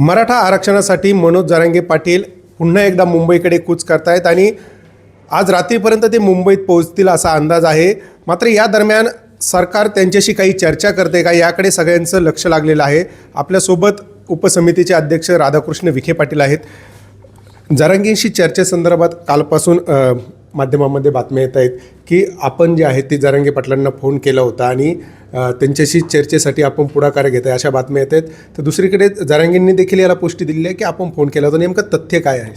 मराठा आरक्षणासाठी मनोज जारांगे पाटील पुन्हा एकदा मुंबईकडे कूच करतायत आणि आज रात्रीपर्यंत ते मुंबईत पोहोचतील असा अंदाज आहे. मात्र या दरम्यान सरकार त्यांच्याशी काही चर्चा करते का याकडे सगळ्यांचं लक्ष लागलेलं आहे. आपल्यासोबत उपसमितीचे अध्यक्ष राधाकृष्ण विखे पाटील आहेत. जरांगींशी चर्चेसंदर्भात कालपासून माध्यमामध्ये बातम्या येत आहेत की आपण जे आहेत ते जरांगे पाटलांना फोन केला होता आणि त्यांच्याशी चर्चेसाठी आपण पुढाकार घेत आहे अशा बातम्या येत आहेत. तर दुसरीकडे जरांगींनी देखील याला पुष्टी दिलेली आहे की आपण फोन केला होता. नेमकं तथ्य काय आहे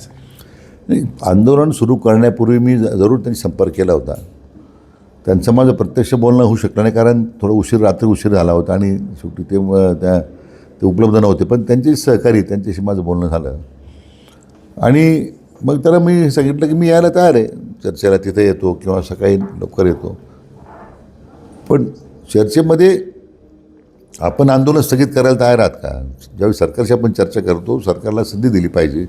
नाही आंदोलन सुरू करण्यापूर्वी मी जरूर त्यांनी संपर्क केला होता. त्यांचं माझं प्रत्यक्ष बोलणं होऊ शकलं नाही कारण थोडं उशीर रात्री उशीर झाला होता आणि शेवटी ते त्या ते उपलब्ध नव्हते. पण त्यांचे सहकारी त्यांच्याशी माझं बोलणं झालं. आणि मग त्याला मी सांगितलं की मी यायला तयार आहे. चर्चेला तिथे येतो किंवा सकाळी लवकर येतो. पण चर्चेमध्ये आपण आंदोलन स्थगित करायला तयार आहात का? ज्यावेळी सरकारशी आपण चर्चा करतो सरकारला संधी दिली पाहिजे.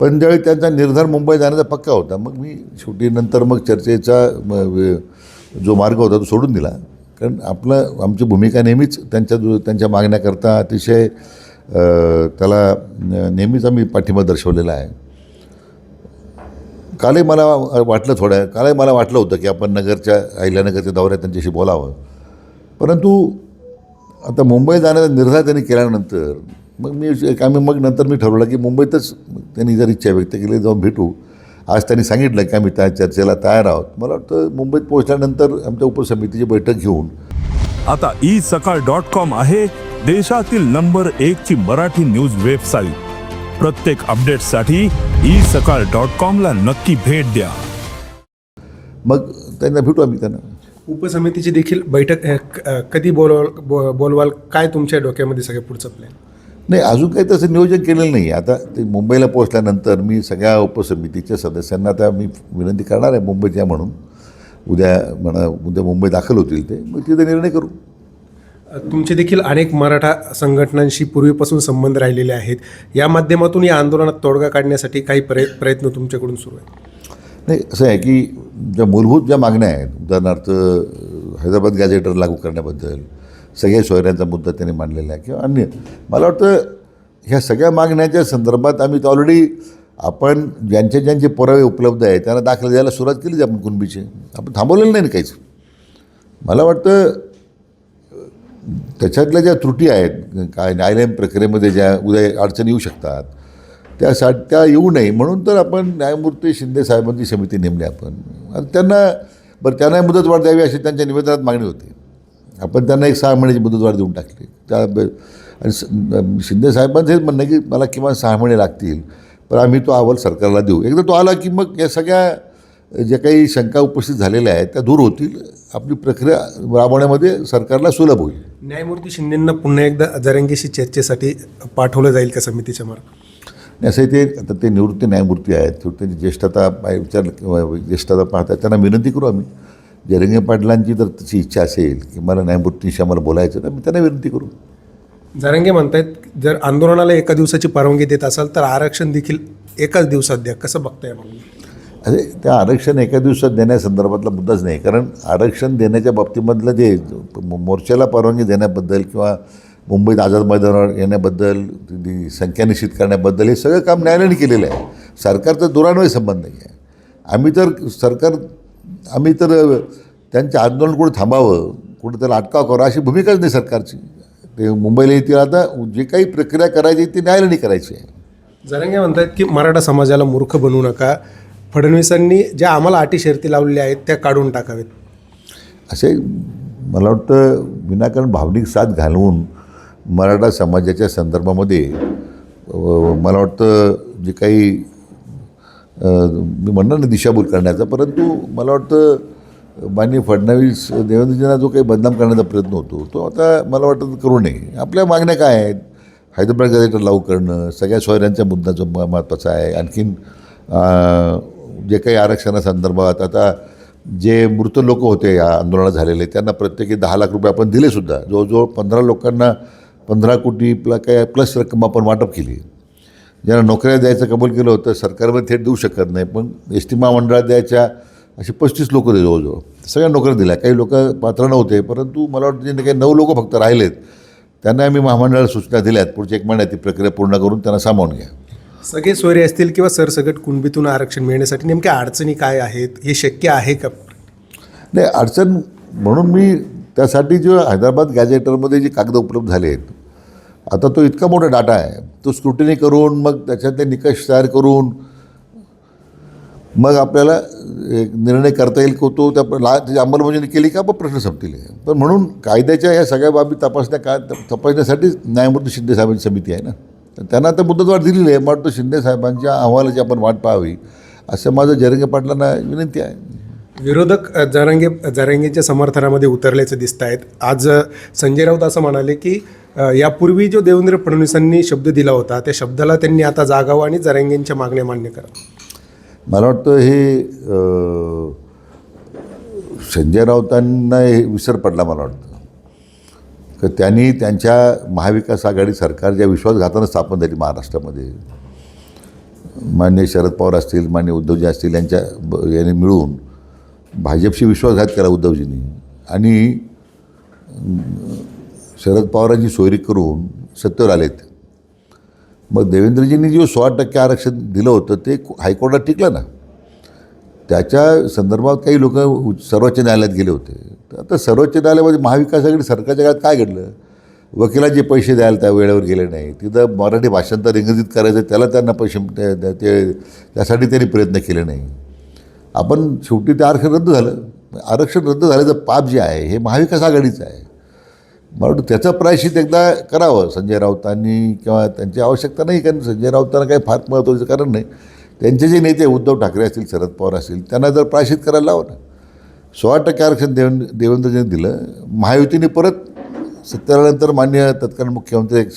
पण ज्यावेळी त्यांचा निर्धार मुंबई जाण्याचा पक्का होता मग मी शेवटी नंतर मग चर्चेचा जो मार्ग होता तो सोडून दिला. कारण आपलं आमची भूमिका नेहमीच त्यांच्या दु- त्यांच्या मागण्याकरता अतिशय त्याला नेहमीच आम्ही पाठिंबा दर्शवलेला आहे. कालही मला वाटलं थोडं कालही मला वाटलं होतं की आपण नगरच्या अहिल्यानगरच्या दौऱ्यात त्यांच्याशी बोलावं. परंतु आता मुंबई जाण्याचा निर्धार त्यांनी केल्यानंतर मग मी आम्ही मग नंतर मी ठरवलं की मुंबईतच त्यांनी जर इच्छा व्यक्त केली जाऊन भेटू. आज त्यांनी सांगितलं की आम्ही त्या चर्चेला तयार आहोत. मला वाटतं मुंबईत पोहोचल्यानंतर आमच्या उपसमितीची बैठक घेऊन. आता ई सकाळ डॉट कॉम आहे देशातील नंबर एकची मराठी न्यूज वेबसाईट. प्रत्येक अपडेटसाठी ई सकाळ डॉट कॉम ला नक्की भेट द्या. मग त्यांना भेटू आम्ही त्यांना. उपसमितीची देखील बैठक अ, क- अ, कधी बोलवाल बो बोलवाल काय तुमच्या डोक्यामध्ये सगळे पुढचं प्लॅन नाही अजून काही तसं नियोजन केलेलं नाही. आता ते मुंबईला पोहोचल्यानंतर मी सगळ्या उपसमितीच्या सदस्यांना आता मी विनंती करणार आहे मुंबईत या म्हणून. उद्या म्हणा उद्या मुंबई दाखल होतील ते. मग तिथे निर्णय करू. तुमचे देखील अनेक मराठा संघटनांशी पूर्वीपासून संबंध राहिलेले आहेत. या माध्यमातून या आंदोलनात तोडगा काढण्यासाठी काही प्रय प्रयत्न तुमच्याकडून सुरू आहे नाही असं आहे की ज्या मूलभूत ज्या मागण्या आहेत उदाहरणार्थ हैदराबाद गॅझेटर लागू करण्याबद्दल सगळ्या सोयऱ्यांचा मुद्दा त्यांनी मांडलेला आहे किंवा अन्य. मला वाटतं ह्या सगळ्या मागण्याच्या संदर्भात आम्ही तर ऑलरेडी आपण ज्यांचे ज्यांचे पुरावे उपलब्ध आहेत त्यांना दाखल द्यायला सुरुवात केलीच आपण कुणबीची. आपण थांबवलेलं नाही ना काहीच. मला वाटतं त्याच्यातल्या ज्या त्रुटी आहेत काय न्यायालयीन प्रक्रियेमध्ये ज्या उद्या अडचणी येऊ शकतात त्यासाठी त्या येऊ नये. म्हणून तर आपण न्यायमूर्ती शिंदे साहेबांची समिती नेमली आपण. आणि त्यांना बरं त्यांना मुदतवाढ द्यावी अशी त्यांच्या निवेदनात मागणी होती. आपण त्यांना एक सहा महिन्याची मुदतवाढ देऊन टाकली. त्या आणि शिंदे साहेबांचं हेच म्हणणं की मला किमान सहा महिने लागतील पण आम्ही तो अहवाल सरकारला देऊ. एकदा तो आला की मग या सगळ्या ज्या काही शंका उपस्थित झालेल्या आहेत त्या दूर होतील. आपली प्रक्रिया राबवण्यामध्ये सरकारला सुलभ होईल. न्यायमूर्ती शिंदेंना पुन्हा एकदा जरंगीशी चर्चेसाठी पाठवलं जाईल का समितीच्या मार्फत? आणि असंही ते आता ते निवृत्त न्यायमूर्ती आहेत. त्यांची ज्येष्ठता पाय- विचार किंवा ज्येष्ठता पाहतात. त्यांना विनंती करू आम्ही. जरंगे पाटलांची जर तशी इच्छा असेल की मला न्यायमूर्तीशी आम्हाला बोलायचं तर मी त्यांना विनंती करू. जरांगे म्हणतायत जर आंदोलनाला एका दिवसाची परवानगी देत असाल तर आरक्षण देखील एकाच दिवसात द्या. कसं बघताय मग अरे त्या आरक्षण एका दिवसात देण्यासंदर्भातला मुद्दाच नाही. कारण आरक्षण देण्याच्या बाबतीमधलं जे मो- मोर्चाला परवानगी देण्याबद्दल किंवा मुंबईत आझाद मैदानावर येण्याबद्दल संख्या निश्चित करण्याबद्दल हे सगळं काम न्यायालयाने केलेलं आहे. सरकारचा दुरान्वय संबंध नाही आहे. आम्ही तर सरकार आम्ही तर त्यांचं आंदोलन कुठं थांबावं कुठं त्याला अटकाव करावा अशी भूमिकाच नाही सरकारची. ते मुंबईला येतील आता जे काही प्रक्रिया करायची ती न्यायालयाने करायची आहे. जरांगे म्हणतात की मराठा समाजाला मूर्ख बनवू नका. फडणवीसांनी ज्या आम्हाला अटी शर्ती लावलेल्या आहेत त्या काढून टाकावेत. असे मला वाटतं विनाकारण भावनिक साथ घालवून मराठा समाजाच्या संदर्भामध्ये मला वाटतं जे काही मी म्हणणार नाही दिशाभूल करण्याचा परंतु मला वाटतं माननीय फडणवीस देवेंद्रजींना जो काही बदनाम करण्याचा प्रयत्न होतो तो आता मला वाटतं करू नये. आपल्या मागण्या काय आहेत? हैदराबाद गॅझेटर लागू करणं सगळ्या सोयऱ्यांच्या मुद्दा जो महत्त्वाचा आहे. आणखीन जे काही आरक्षणासंदर्भात आता जे मृत लोक होते या आंदोलनात झालेले त्यांना प्रत्येकी दहा लाख रुपये आपण दिलेसुद्धा जवळजवळ पंधरा लोकांना पंधरा कोटी प्ल काय प्लस रक्कम आपण वाटप केली. ज्यांना नोकऱ्या द्यायचं कबूल केलं होतं सरकारमध्ये थेट देऊ शकत नाही पण एस टी महामंडळात द्यायच्या असे पस्तीस लोक होते जवळजवळ. सगळ्या नोकऱ्या दिल्या. काही लोक पात्र नव्हते परंतु मला वाटतं जे काही नऊ लोक फक्त राहिलेत त्यांना आम्ही महामंडळाला सूचना दिल्यात. पुढच्या एक महिन्यात ती प्रक्रिया पूर्ण करून त्यांना सामावून घ्या. सगळे सोयरे असतील किंवा सरसगट कुणबीतून आरक्षण मिळण्यासाठी नेमक्या अडचणी काय आहेत? हे शक्य आहे का? नाही अडचण म्हणून मी त्यासाठी जो हैदराबाद गॅजेटरमध्ये जे कागद उपलब्ध झाले आहेत आता तो इतका मोठा डाटा आहे. तो स्क्रुटिनी करून मग त्याच्यातले निकष तयार करून मग आपल्याला एक निर्णय करता येईल को तो त्या ला त्याची अंमलबजावणी केली का? मग प्रश्न संपतील पण म्हणून कायद्याच्या या सगळ्या बाबी तपासण्या का तपासण्यासाठीच न्यायमूर्ती शिंदे साहेबांची समिती आहे ना. त्यांना आता मुदतवाढ दिलेली आहे. वाटतं शिंदे साहेबांच्या अहवालाची आपण वाट पाहावी. असं माझं जरंगे पाटलांना विनंती आहे. विरोधक जरांगे जरांगेच्या समर्थनामध्ये उतरल्याचं दिसत आहेत. आज संजय राऊत असं म्हणाले की यापूर्वी जो देवेंद्र फडणवीसांनी शब्द दिला होता त्या शब्दाला त्यांनी आता जागावं आणि जरांगेंच्या मागण्या मान्य करा. मला वाटतं हे संजय राऊतांना हे विसर पडला मला वाटतं. तर त्यांनी त्यांच्या महाविकास आघाडी सरकार ज्या विश्वासघातानं स्थापन झाली महाराष्ट्रामध्ये मान्य शरद पवार असतील मान्य उद्धवजी असतील यांच्या ब- यांनी मिळून भाजपशी विश्वासघात केला उद्धवजींनी. आणि शरद पवारांची सोयरी करून सत्तेवर आलेत. मग देवेंद्रजींनी जे सोळा टक्के आरक्षण दिलं होतं ते हायकोर्टात टिकलं ना. त्याच्या संदर्भात काही लोक सर्वोच्च न्यायालयात गेले होते. आता सर्वोच्च न्यायालयामध्ये महाविकास आघाडी सरकारच्या काळात काय घडलं? वकिलांचे पैसे द्यायला त्या वेळेवर गेले नाही. तिथं मराठी भाषांतर इंग्रजीत करायचं त्याला त्यांना पैसे ते ते- त्यासाठी त्यांनी प्रयत्न केले नाही. आपण शेवटी ते आरक्षण रद्द झालं. आरक्षण रद्द झाल्याचं पाप जे आहे हे महाविकास आघाडीचं आहे. मला वाटतं त्याचं प्रायश्चित एकदा करावं. संजय राऊतांनी किंवा त्यांची आवश्यकता नाही कारण संजय राऊतांना काही फार महत्त्वाचं कारण नाही. त्यांचे जे नेते उद्धव ठाकरे असतील शरद पवार असतील त्यांना जर प्रायश्चित करायला लावं ना सोळा टक्के आरक्षण देवेंद्र देवेंद्रजींनी दिलं. महायुतीने परत सत्तेनंतर मान्य तत्कालीन मुख्यमंत्री एक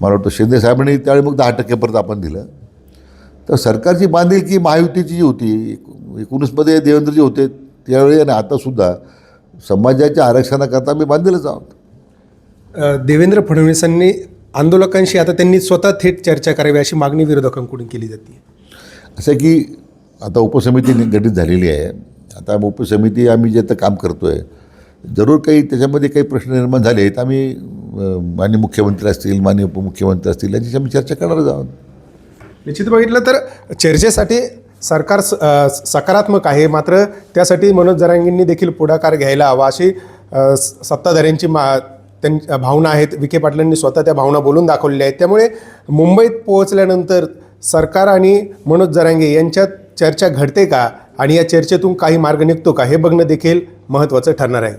मला वाटतं शिंदे साहेबांनी त्यावेळी मग दहा टक्के परत आपण दिलं. तर सरकारची बांधिलकी महायुतीची जी होती एक- एकोणीसमध्ये देवेंद्रजी होते त्यावेळी आणि आतासुद्धा समाजाच्या आरक्षणाकरता आम्ही बांधलेलंच आहोत. देवेंद्र फडणवीसांनी आंदोलकांशी आता त्यांनी स्वतः थेट चर्चा करावी अशी मागणी विरोधकांकडून केली जाते. असं की आता उपसमिती गठीत झालेली आहे. आता उपसमिती आम्ही जे आता काम करतो आहे जरूर काही त्याच्यामध्ये काही प्रश्न निर्माण झाले तर आम्ही माननीय मुख्यमंत्री असतील माननीय उपमुख्यमंत्री असतील यांच्याशी आम्ही चर्चा करणारच आहोत. निश्चित बघितलं तर चर्चेसाठी सरकार स- सकारात्मक आहे मात्र त्यासाठी मनोज जरांगींनी देखील पुढाकार घ्यायला हवा अशी स- सत्ताधाऱ्यांची मा त्यां भावना आहेत. विखे पाटलांनी स्वतः त्या भावना बोलून दाखवलेल्या आहेत. त्यामुळे मुंबईत पोहोचल्यानंतर सरकार आणि मनोज जरांगे यांच्यात चर्चा घडते का? आणि या चर्चेतून काही मार्ग निघतो का हे बघणं देखील महत्त्वाचं ठरणार आहे.